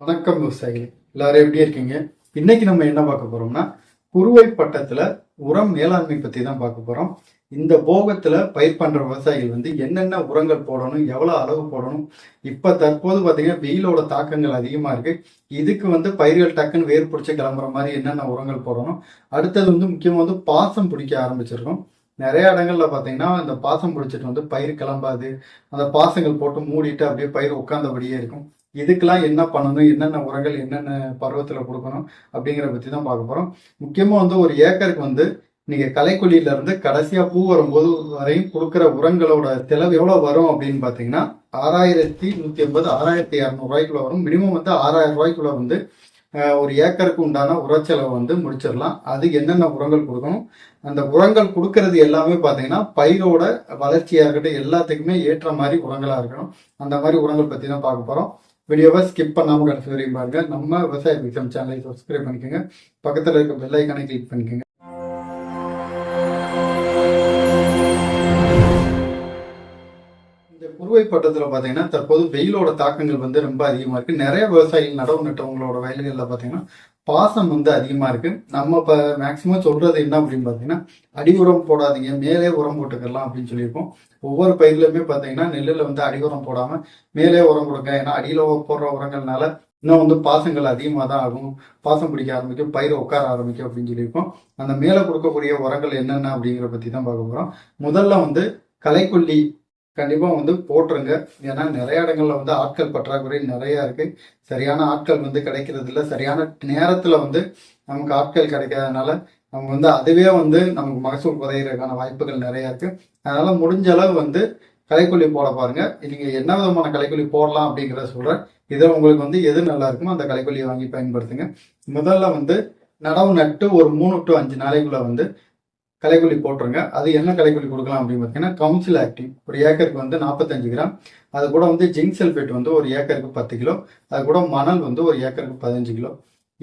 வணக்கம் விவசாயிகள். எல்லாரும் எப்படி இருக்கீங்க? இன்னைக்கு நம்ம என்ன பார்க்க போறோம்னா குறுவை பட்டத்துல உரம் மேலாண்மை பத்தி தான் பார்க்க போறோம். இந்த போகத்துல பயிர் பண்ற விவசாயிகள் வந்து என்னென்ன உரங்கள் போடணும் எவ்வளவு அளவு போடணும்? இப்ப தற்போது பாத்தீங்கன்னா வெயிலோட தாக்கங்கள் அதிகமா இருக்கு. இதுக்கு வந்து பயிர்கள் டக்குன்னு வேர் பிடிச்சி கிளம்புற மாதிரி என்னென்ன உரங்கள் போடணும்? அடுத்தது வந்து முக்கியமா வந்து பாசம் பிடிக்க ஆரம்பிச்சிருக்கோம். நிறைய இடங்கள்ல பாத்தீங்கன்னா இந்த பாசம் பிடிச்சிட்டு வந்து பயிர் கிளம்பாது. அந்த பாசங்கள் போட்டு மூடிட்டு அப்படியே பயிர் உட்காந்தபடியே இருக்கும். இதுக்கெல்லாம் என்ன பண்ணணும் என்னென்ன உரங்கள் என்னென்ன பருவத்தில் கொடுக்கணும் அப்படிங்கிற பற்றி தான் பார்க்க போகிறோம் முக்கியமாக வந்து ஒரு ஏக்கருக்கு வந்து நீங்கள் களைக்கொல்லியில இருந்து பூ வரும்போது வரையும் கொடுக்குற உரங்களோட செலவு எவ்வளோ வரும் அப்படின்னு பார்த்தீங்கன்னா ஆறாயிரத்தி நூற்றி ஐம்பது ஆறாயிரத்தி இரநூறு வரும். மினிமம் வந்து ஆறாயிரம் ரூபாய்க்குள்ள வந்து ஒரு ஏக்கருக்கு உண்டான உரச்செலவை வந்து முடிச்சிடலாம். அது என்னென்ன உரங்கள் கொடுக்கணும்? அந்த உரங்கள் கொடுக்கறது எல்லாமே பார்த்தீங்கன்னா பயிரோட வளர்ச்சியாக இருக்கட்டும் எல்லாத்துக்குமே ஏற்ற மாதிரி உரங்களாக இருக்கணும். அந்த மாதிரி உரங்கள் பற்றி தான் பார்க்க போகிறோம் வீடியோவை ஸ்கிப் பண்ணாமல் கடைசி வரையும் பாருங்க. நம்ம விவசாய விக்ரம் சேனலை சப்ஸ்கிரைப் பண்ணிக்கோங்க. பக்கத்தில் இருக்க பெல் ஐக்கானை கிளிக் பண்ணிக்கோங்க. இந்த குறுவை பட்டத்தில் பார்த்தீங்கன்னா தற்போது வெயிலோட தாக்கங்கள் வந்து ரொம்ப அதிகமாக இருக்குது நிறைய விவசாயிகள் நடவு நட்டவங்களோட வயல்களில் பார்த்தீங்கன்னா பாசம் வந்து அதிகமாக இருக்கு. நம்ம இப்போ மேக்சிமம் சொல்றது என்ன அப்படின்னு பார்த்தீங்கன்னா அடி உரம் போடாதீங்க மேலே உரம் போட்டுக்கலாம் அப்படின்னு சொல்லியிருக்கோம். ஒவ்வொரு பயிர்லையுமே பார்த்தீங்கன்னா நெல்லில் வந்து அடி உரம் போடாம மேலே உரம் கொடுங்க ஏன்னா அடியில் போடுற உரங்கள்னால இன்னும் வந்து பாசங்கள் அதிகமாக தான் ஆகும். பாசம் பிடிக்க ஆரம்பிக்கும் பயிர் உட்கார ஆரம்பிக்கும் அப்படின்னு சொல்லியிருக்கோம். அந்த மேலே கொடுக்கக்கூடிய உரங்கள் என்னென்ன அப்படிங்கிற பற்றி தான் பார்க்க போகிறோம் முதல்ல வந்து களைக்கொல்லி கண்டிப்பாக வந்து போட்டுருங்க. ஏன்னா நிறைய இடங்கள்ல வந்து ஆட்கள் பற்றாக்குறை நிறையா இருக்குது சரியான ஆட்கள் வந்து கிடைக்கிறது இல்லை. சரியான நேரத்தில் வந்து நமக்கு ஆட்கள் கிடைக்காதனால நம்ம வந்து அதுவே வந்து நமக்கு மகசூல் குறையிறதுக்கான வாய்ப்புகள் நிறையா இருக்குது அதனால் முடிஞ்ச அளவு வந்து கலைக்கொல்லி போட பாருங்க. நீங்கள் என்ன விதமான கலைக்கொல்லி போடலாம் அப்படிங்கிறத சொல்கிறேன் இதில் உங்களுக்கு வந்து எது நல்லா இருக்குமோ அந்த கலைக்கொல்லியை வாங்கி பயன்படுத்துங்க. முதல்ல வந்து நடவு நட்டு ஒரு மூணு டு அஞ்சு நாளைக்குள்ள வந்து கலைக்குழி போட்டுருங்க. அது என்ன கலைக்குழி கொடுக்கலாம் அப்படின்னு பார்த்தீங்கன்னா கவுன்சில் ஆக்டிவ் ஒரு ஏக்கருக்கு வந்து நாற்பத்தஞ்சு கிராம். அது கூட வந்து ஜிங்க் சல்ஃபேட் வந்து ஒரு ஏக்கருக்கு பத்து கிலோ. அது கூட மணல் வந்து ஒரு ஏக்கருக்கு பதினஞ்சு கிலோ.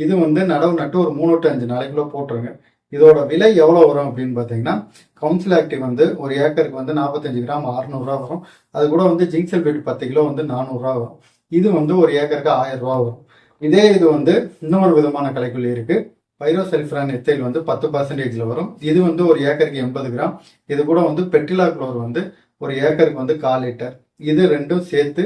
இது வந்து நடவு நட்டு ஒரு மூணு டு அஞ்சு நாளைக்குள்ள போட்டுருங்க. இதோட விலை எவ்வளோ வரும் அப்படின்னு பார்த்தீங்கன்னா கவுன்சில் ஆக்டிவ் வந்து ஒரு ஏக்கருக்கு வந்து நாற்பத்தஞ்சு கிராம் அறுநூறுவா வரும். அது கூட வந்து ஜிங்க் சல்ஃபேட் பத்து கிலோ வந்து நானூறுரூவா வரும். இது வந்து ஒரு ஏக்கருக்கு ஆயிரம் ரூபா வரும். இதே இது வந்து இன்னொரு விதமான கலைக்குள்ளி இருக்குது பைரோசெல்ஃப்ரான் எத்தைல் வந்து பத்து பர்சன்டேஜில் வரும். இது வந்து ஒரு ஏக்கருக்கு எண்பது கிராம். இது கூட வந்து பெட்ரிலா குளோர் வந்து ஒரு ஏக்கருக்கு வந்து கால் லிட்டர். இது ரெண்டும் சேர்த்து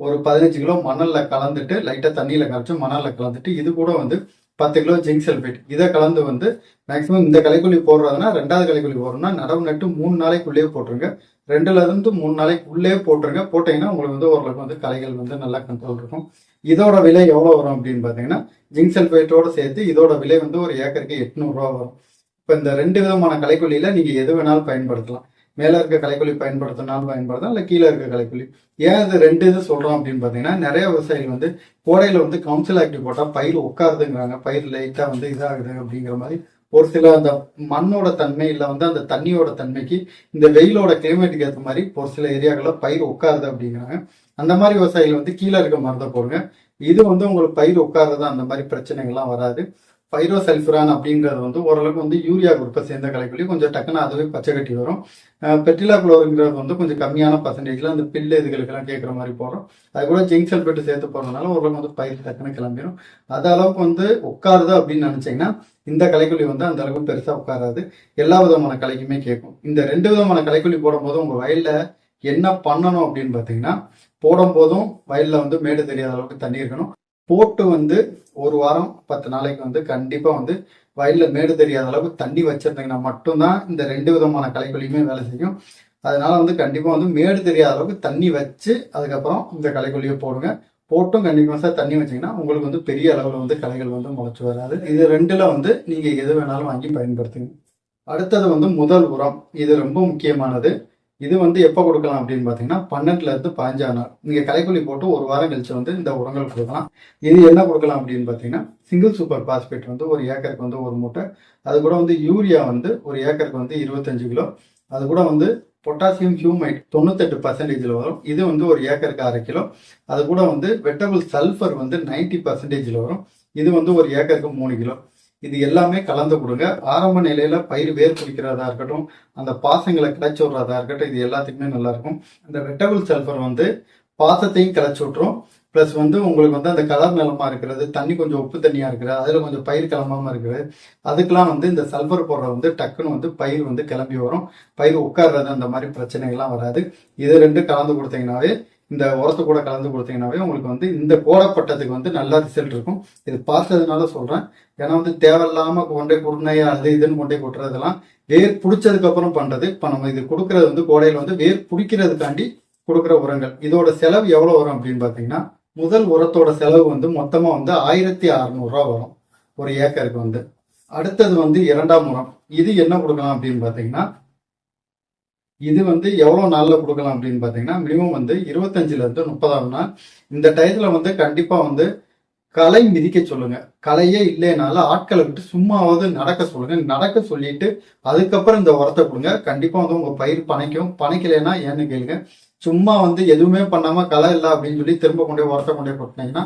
ஒரு பதினஞ்சு கிலோ மணலில் கலந்துட்டு லைட்டாக தண்ணியில் கரைச்சி மணலில் கலந்துட்டு இது கூட வந்து பத்து கிலோ ஜிங்க் சல்ஃபேட் இதை கலந்து வந்து மேக்ஸிமம் இந்த கலைக்குழி போடுறதுனா ரெண்டாவது கலைக்குழி போடுறோம்னா நடவு நட்டு மூணு நாளைக்குள்ளேயே போட்டுருங்க. ரெண்டுலேருந்து மூணு நாளைக்குள்ளேயே போட்டுருங்க. போட்டிங்கன்னா உங்களுக்கு வந்து ஓரளவுக்கு வந்து களைகள் வந்து நல்லா கண்ட்ரோல் இருக்கும். இதோட விலை எவ்வளோ வரும் அப்படின்னு பார்த்தீங்கன்னா ஜிங்க் சல்ஃபேட்டோடு சேர்த்து இதோட விலை வந்து ஒரு ஏக்கருக்கு எட்நூறுரூவா வரும். இப்போ இந்த ரெண்டு விதமான களைக்கொல்லியில நீங்கள் எது வேணாலும் பயன்படுத்தலாம். மேல இருக்க களைக்கொல்லி பயன்படுத்தினாலும் பயன்படுத்தலாம் இல்லை கீழே இருக்க களைக்கொல்லி ஏன் இது ரெண்டு இது சொல்றோம் அப்படின்னு பாத்தீங்கன்னா நிறைய விவசாயிகள் வந்து கோடையில வந்து கவுன்சில் ஆக்டிவ் போட்டா பயிர் உட்காருதுங்கிறாங்க பயிர் லைட்டா வந்து இதாகுது அப்படிங்கிற மாதிரி ஒரு சில அந்த மண்ணோட தன்மை இல்லை வந்து அந்த தண்ணியோட தன்மைக்கு இந்த வெயிலோட கிளைமேட்டுக்கு ஏற்ற மாதிரி ஒரு சில ஏரியாக்களில் பயிர் உட்காருது அப்படிங்கிறாங்க. அந்த மாதிரி விவசாயிகள் வந்து கீழே இருக்க மருந்தை போடுங்க. இது வந்து உங்களுக்கு பயிர் உட்கார்றது அந்த மாதிரி பிரச்சனைகள்லாம் வராது. பைரோசல்ஃபுரான் அப்படிங்கிறது வந்து ஓரளவுக்கு வந்து யூரியா குரூப்பை சேர்ந்த கலைக்குள்ளி கொஞ்சம் டக்குன்னு அதுவே பச்சை கட்டி வரும். பெட்டிலா குளோருங்கிறது வந்து கொஞ்சம் கம்மியான பர்சன்டேஜில் அந்த பில்லு இதுகளுக்கெல்லாம் கேட்குற மாதிரி போடுறோம் அது கூட ஜிங்க் சல்பேட் சேர்த்து போகிறதுனால ஓரளவுக்கு வந்து பயிர் டக்குன்னு கிளம்பிடும் அது அளவுக்கு வந்து உட்காருது அப்படின்னு நினச்சிங்கன்னா இந்த கலைக்குள்ளி வந்து அந்த அளவுக்கு பெருசாக உட்காராது. எல்லா விதமான கலைக்குமே கேட்கும் இந்த ரெண்டு விதமான கலைக்குள்ளி போடும்போது உங்கள் வயலில் என்ன பண்ணணும் அப்படின்னு பார்த்தீங்கன்னா போடும்போதும் வயலில் வந்து மேடு தெரியாத அளவுக்கு தண்ணி இருக்கணும். போட்டு வந்து ஒரு வாரம் பத்து நாளைக்கு வந்து கண்டிப்பா வந்து வயல்ல மேடு தெரியாத அளவுக்கு தண்ணி வச்சிருந்தீங்கன்னா மட்டும்தான் இந்த ரெண்டு விதமான களைக்கொல்லியுமே வேலை செய்யும். அதனால வந்து கண்டிப்பா வந்து மேடு தெரியாத அளவுக்கு தண்ணி வச்சு அதுக்கப்புறம் இந்த களைக்கொல்லியை போடுங்க. போட்டும் கண்டிப்பாக தண்ணி வச்சிங்கன்னா உங்களுக்கு வந்து பெரிய அளவில் வந்து களைகள் வந்து முளைச்சு வராது. இது ரெண்டுல வந்து நீங்க எது வேணாலும் வாங்கி பயன்படுத்துங்க. அடுத்தது வந்து முதல் உரம். இது ரொம்ப முக்கியமானது. இது வந்து எப்போ கொடுக்கலாம் அப்படின்னு பார்த்தீங்கன்னா பன்னெண்டுல இருந்து பதினஞ்சாம் நாள். நீங்கள் களைக்கொல்லி போட்டு ஒரு வாரம் கழிச்சு வந்து இந்த உரங்கள் கொடுக்கலாம். இது என்ன கொடுக்கலாம் அப்படின்னு பார்த்தீங்கன்னா சிங்கிள் சூப்பர் பாஸ்பேட் வந்து ஒரு ஏக்கருக்கு வந்து ஒரு மூட்டை. அது கூட வந்து யூரியா வந்து ஒரு ஏக்கருக்கு வந்து இருபத்தஞ்சு கிலோ. அது கூட வந்து பொட்டாசியம் ஹியூமைட் தொண்ணூத்தெட்டு பர்சன்டேஜில் வரும். இது வந்து ஒரு ஏக்கருக்கு அரை கிலோ. அது கூட வந்து வெட்டபிள் சல்ஃபர் வந்து நைன்டி பர்சன்டேஜில் வரும். இது வந்து ஒரு ஏக்கருக்கு மூணு கிலோ. இது எல்லாமே கலந்து கொடுங்க. ஆரம்ப நிலையில பயிர் வேர் பிடிக்கிறதா இருக்கட்டும் அந்த பாசங்களை கிளச்சி விடுறதா இருக்கட்டும் இது எல்லாத்துக்குமே நல்லா இருக்கும். அந்த வெட்டபிள் சல்ஃபர் வந்து பாசத்தையும் கிளச்சி விட்டுரும். ப்ளஸ் வந்து உங்களுக்கு வந்து அந்த கலர் நிலமா இருக்கிறது தண்ணி கொஞ்சம் உப்பு தண்ணியா இருக்கிறது அதுல கொஞ்சம் பயிர் கிளம்பாம இருக்கிறது அதுக்கெல்லாம் வந்து இந்த சல்ஃபர் போடுறது வந்து டக்குன்னு வந்து பயிர் வந்து கிளம்பி வரும். பயிர் உட்கார்றது அந்த மாதிரி பிரச்சனைகள்லாம் வராது. இது ரெண்டும் கலந்து கொடுத்தீங்கன்னாவே இந்த உரத்தை கூட கலந்து கொடுத்தீங்கன்னாவே உங்களுக்கு வந்து இந்த கோடப்பட்டதுக்கு வந்து நல்ல ரிசல்ட் இருக்கும். இது பார்த்ததுனால சொல்றேன். ஏன்னா வந்து தேவையில்லாம கொண்டே குருணை அது இதுன்னு கொண்டே கொட்டுறதெல்லாம் வேர் பிடிச்சதுக்கு அப்புறம் பண்றது. இப்ப நம்ம இது கொடுக்கறது வந்து கோடையில வந்து வேர் பிடிக்கிறதுக்காண்டி கொடுக்குற உரங்கள். இதோட செலவு எவ்வளவு வரும் அப்படின்னு பாத்தீங்கன்னா முதல் உரத்தோட செலவு வந்து மொத்தமா வந்து ஆயிரத்தி அறநூறுரூவா வரும். ஒரு ஏக்கருக்கு வந்து. அடுத்தது வந்து இரண்டாம் உரம். இது என்ன கொடுக்கலாம் அப்படின்னு பாத்தீங்கன்னா இது வந்து எவ்வளோ நாளில் கொடுக்கலாம் அப்படின்னு பார்த்தீங்கன்னா மினிமம் வந்து இருபத்தஞ்சிலேருந்து முப்பதாம் நாள். இந்த டயத்தில் வந்து கண்டிப்பாக வந்து களை மிதிக்க சொல்லுங்க. கலையே இல்லைனால ஆட்களை விட்டு சும்மாவது நடக்க சொல்லுங்க. நடக்க சொல்லிட்டு அதுக்கப்புறம் இந்த உரத்தை கொடுங்க. கண்டிப்பா வந்து உங்க பயிர் பனைக்கும் பனைக்கலைன்னா ஏன்னு கேளுங்க. சும்மா வந்து எதுவுமே பண்ணாம களை இல்லை அப்படின்னு சொல்லி திரும்ப கொண்டே உரத்தை கொண்டே கொட்டினீங்கன்னா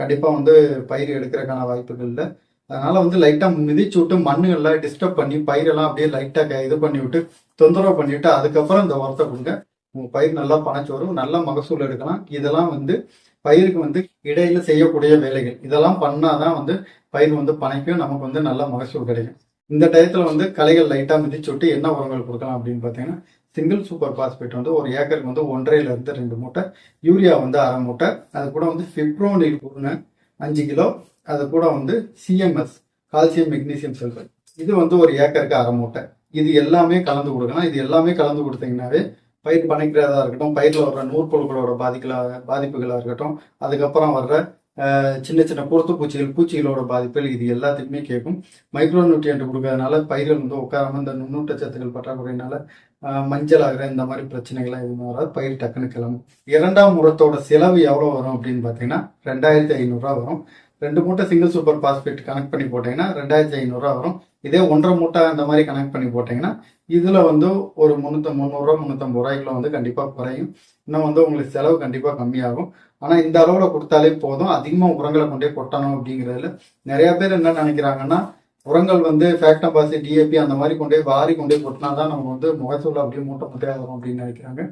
கண்டிப்பா வந்து பயிர் எடுக்கிறதுக்கான வாய்ப்புகள் இல்லை. அதனால வந்து லைட்டாக மிதிச்சு விட்டு மண்ணுகள்லாம் டிஸ்டர்ப் பண்ணி பயிரெல்லாம் அப்படியே லைட்டாக இது பண்ணி விட்டு தொந்தரவு பண்ணிவிட்டு அதுக்கப்புறம் இந்த உரத்தை கொடுங்க. உங்கள் பயிர் நல்லா பணச்சு வரும். நல்ல மகசூல் எடுக்கலாம். இதெல்லாம் வந்து பயிருக்கு வந்து இடையில செய்யக்கூடிய வேலைகள். இதெல்லாம் பண்ணாதான் வந்து பயிர் வந்து பனைக்கும் நமக்கு வந்து நல்ல மகசூல் கிடைக்கும். இந்த டயத்தில் வந்து களைகள் லைட்டாக மிதிச்சு விட்டு என்ன உரங்கள் கொடுக்கலாம் அப்படின்னு பார்த்தீங்கன்னா சிங்கிள் சூப்பர் பாஸ்பேட் வந்து ஒரு ஏக்கருக்கு வந்து ஒன்றையிலேருந்து ரெண்டு மூட்டை யூரியா வந்து அரை மூட்டை அது கூட வந்து ஃபிப்ரோனில் கொடுங்க அஞ்சு கிலோ அது கூட வந்து சிஎம்எஸ் கால்சியம் மெக்னீசியம் செல்வர் இது வந்து ஒரு ஏக்கருக்கு அரை மூட்டை. இது எல்லாமே கலந்து கொடுக்கணும் இது எல்லாமே கலந்து கொடுத்தீங்கன்னாவே பயிர் பணிக்கிறதா இருக்கட்டும் பயிரில் வர்ற நூற்பொருட்களோட பாதிக்கலாக பாதிப்புகளாக இருக்கட்டும் அதுக்கப்புறம் வர்ற சின்ன சின்ன குருத்து பூச்சிகள் பூச்சிகளோட பாதிப்புகள் இது எல்லாத்துக்குமே கேட்கும். மைக்ரோ நியூட்ரியன்ட் கொடுக்கறதுனால பயிர்கள் வந்து உட்காராம இந்த நுண்ணூட்டச்சத்துக்கள் பற்றாக்குறையினால மஞ்சள் ஆகிற இந்த மாதிரி பிரச்சனைகள்லாம் எதுவும் வராது. பயிர் டக்குன்னு கிளம்பும். இரண்டாம் உரத்தோட செலவு எவ்வளோ வரும் அப்படின்னு பார்த்தீங்கன்னா ரெண்டாயிரத்தி ஐநூறுரூவா வரும். ரெண்டு மூட்டை சிங்கிள் சூப்பர் பாஸ்பேட் கனெக்ட் பண்ணி போட்டீங்கன்னா ரெண்டாயிரத்தி ஐநூறுரூவா வரும். இதே ஒன்றரை மூட்டை அந்த மாதிரி கனெக்ட் பண்ணி போட்டீங்கன்னா இதில் வந்து ஒரு முந்நூற்றி முந்நூறுரூவா முந்நூற்றம்பது ரூபாய்க்குள்ள வந்து கண்டிப்பாக குறையும். இன்னும் வந்து உங்களுக்கு செலவு கண்டிப்பாக கம்மியாகும். ஆனால் இந்த அளவில் கொடுத்தாலே போதும். அதிகமாக உரங்களை கொண்டே கொட்டணும் அப்படிங்கிறதுல நிறைய பேர் என்ன நினைக்கிறாங்கன்னா உரங்கள் வந்து ஃபேக்டம்பாசி டிஏபி அந்த மாதிரி கொண்டே வாரி கொண்டே கொட்டினா தான் நம்ம வந்து முகசூல் அப்படியே மூட்டை முட்டையாக வரும் அப்படின்னு நினைக்கிறாங்க.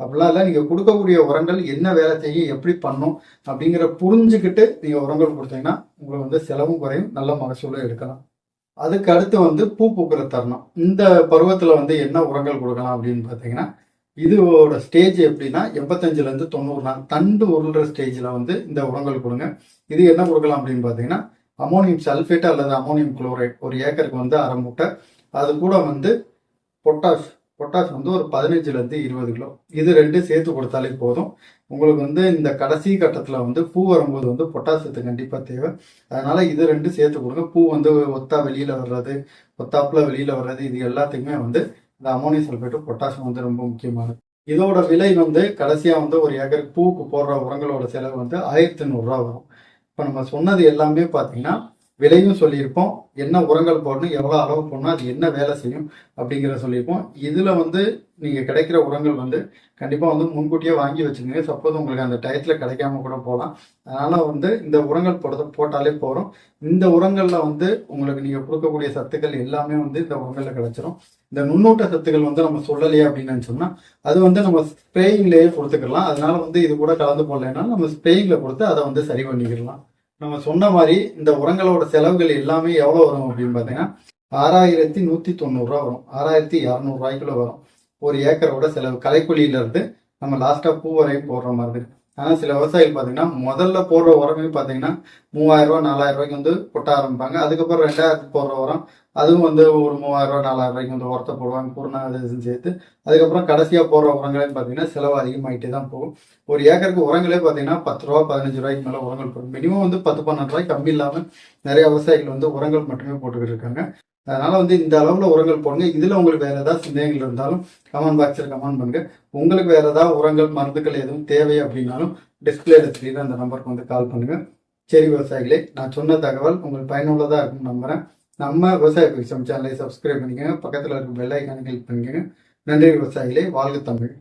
அப்படிலாம் இல்லை நீங்கள் கொடுக்கக்கூடிய உரங்கள் என்ன வேலை செய்யும் எப்படி பண்ணும் அப்படிங்கிற புரிஞ்சுக்கிட்டு நீங்கள் உரங்கள் கொடுத்தீங்கன்னா உங்களுக்கு வந்து செலவும் குறையும் நல்ல மகசூலும் எடுக்கலாம். அதுக்கு அடுத்து வந்து பூ பூக்கிற தருணம். இந்த பருவத்தில் வந்து என்ன உரங்கள் கொடுக்கலாம் அப்படின்னு பார்த்தீங்கன்னா இதோட ஸ்டேஜ் எப்படின்னா எண்பத்தஞ்சிலேருந்து தொண்ணூறு நாள் தண்டு உருள்ற ஸ்டேஜில் வந்து இந்த உரங்கள் கொடுங்க. இது என்ன கொடுக்கலாம் அப்படின்னு பார்த்தீங்கன்னா அமோனியம் சல்ஃபேட் அல்லது அமோனியம் குளோரைட் ஒரு ஏக்கருக்கு வந்து அரை மூட்டை. அது கூட வந்து பொட்டாஷ் பொட்டாஷ் வந்து ஒரு பதினஞ்சுலேருந்து இருபது கிலோ. இது ரெண்டு சேர்த்து கொடுத்தாலே போதும். உங்களுக்கு வந்து இந்த கடைசி கட்டத்தில் வந்து பூ வரும்போது வந்து பொட்டாசியத்து கண்டிப்பாக தேவை. அதனால் இது ரெண்டு சேர்த்து கொடுங்க. பூ வந்து ஒத்தா வெளியில் வர்றது ஒத்தாப்பில் வெளியில் வர்றது இது எல்லாத்துக்குமே வந்து இந்த அமோனியம் சல்ஃபேட்டு பொட்டாசியம் வந்து ரொம்ப முக்கியமானது. இதோட விலை வந்து கடைசியாக வந்து ஒரு ஏக்கருக்கு பூவுக்கு போடுற உரங்களோட செலவு வந்து ஆயிரத்தி நூறுரூவா வரும். இப்போ நம்ம சொன்னது எல்லாமே பார்த்தீங்கன்னா விலையும் சொல்லியிருப்போம். என்ன உரங்கள் போடணும் எவ்வளோ அளவு போடணும் அது என்ன வேலை செய்யும் அப்படிங்கிறத சொல்லியிருப்போம். இதில் வந்து நீங்கள் கிடைக்கிற உரங்கள் வந்து கண்டிப்பாக வந்து முன்கூட்டியே வாங்கி வச்சுக்கோங்க. சப்போஸ் உங்களுக்கு அந்த டயத்தில் கிடைக்காம கூட போகலாம். அதனால் வந்து இந்த உரங்கள் போடுறத போட்டாலே போகிறோம் இந்த உரங்களில் வந்து உங்களுக்கு நீங்கள் கொடுக்கக்கூடிய சத்துக்கள் எல்லாமே வந்து இந்த உரங்களில் கிடைச்சிரும். இந்த நுண்ணூட்ட சத்துக்கள் வந்து நம்ம சொல்லலையே அப்படின்னு சொன்னால் அது வந்து நம்ம ஸ்ப்ரேயிங்லேயே கொடுத்துக்கலாம். அதனால வந்து இது கூட கலந்து போடலைன்னா நம்ம ஸ்ப்ரேயிங்கில் கொடுத்து அதை வந்து சரி பண்ணிக்கிடலாம். நம்ம சொன்ன மாதிரி இந்த உரங்களோட செலவுகள் எல்லாமே எவ்வளோ வரும் அப்படின்னு பார்த்தீங்கன்னா ஆறாயிரத்தி நூற்றி தொண்ணூறுரூவா வரும். ஆறாயிரத்தி இரநூறுவாய்க்குள்ள வரும். ஒரு ஏக்கரோட செலவு. கலைக்குழியிலேருந்து நம்ம லாஸ்ட்டாக பூ வரையும் போடுற மாதிரி இருக்கு. ஆனால் சில விவசாயிகள் பார்த்தீங்கன்னா முதல்ல போடுற உரமே பார்த்தீங்கன்னா மூவாயிரம் ரூபா நாலாயிரம் ரூபாய்க்கு வந்து கொட்ட ஆரம்பிப்பாங்க. அதுக்கப்புறம் ரெண்டாயிரத்துக்கு போடுற உரம் அதுவும் வந்து ஒரு மூவாயிரம் ரூபா நாலாயிரம் ரூபாய்க்கு வந்து உரத்தை போடுவாங்க பூர்ணா அது சேர்த்து. அதுக்கப்புறம் கடைசியாக போடுற உரங்களே பார்த்தீங்கன்னா செலவு அதிகமாகிட்டே தான் போகும். ஒரு ஏக்கருக்கு உரங்களே பார்த்தீங்கன்னா பத்து ரூபா பதினஞ்சு ரூபாய்க்கு மேலே உரங்கள் போடும் மினிமம் வந்து பத்து பன்னெண்டு ரூபாய்க்கு கம்மி இல்லாமல் நிறைய விவசாயிகள் வந்து உரங்கள் மட்டுமே போட்டுக்கிட்டு இருக்காங்க. அதனால் வந்து இந்த அளவில் உரங்கள் போடுங்க. இதில் உங்களுக்கு வேறு ஏதாவது சந்தேகங்கள் இருந்தாலும் கமெண்ட் பாக்ஸில் கமெண்ட் பண்ணுங்கள் உங்களுக்கு வேறு ஏதாவது உரங்கள் மருந்துகள் எதுவும் தேவை அப்படின்னாலும் டிஸ்பிளே தெரியுற அந்த நம்பருக்கு வந்து கால் பண்ணுங்கள் சரி விவசாயிகளே நான் சொன்ன தகவல் உங்களுக்கு பயனுள்ளதாக இருக்கும் நம்புகிறேன் நம்ம விவசாய பிரிசம் சேனலை சப்ஸ்கிரைப் பண்ணிக்கோங்க. பக்கத்தில் இருக்க பெல் ஐக்கானை கிளிக் பண்ணிக்கோங்க. நன்றி விவசாயிகளே வாழ்க தமிழ்.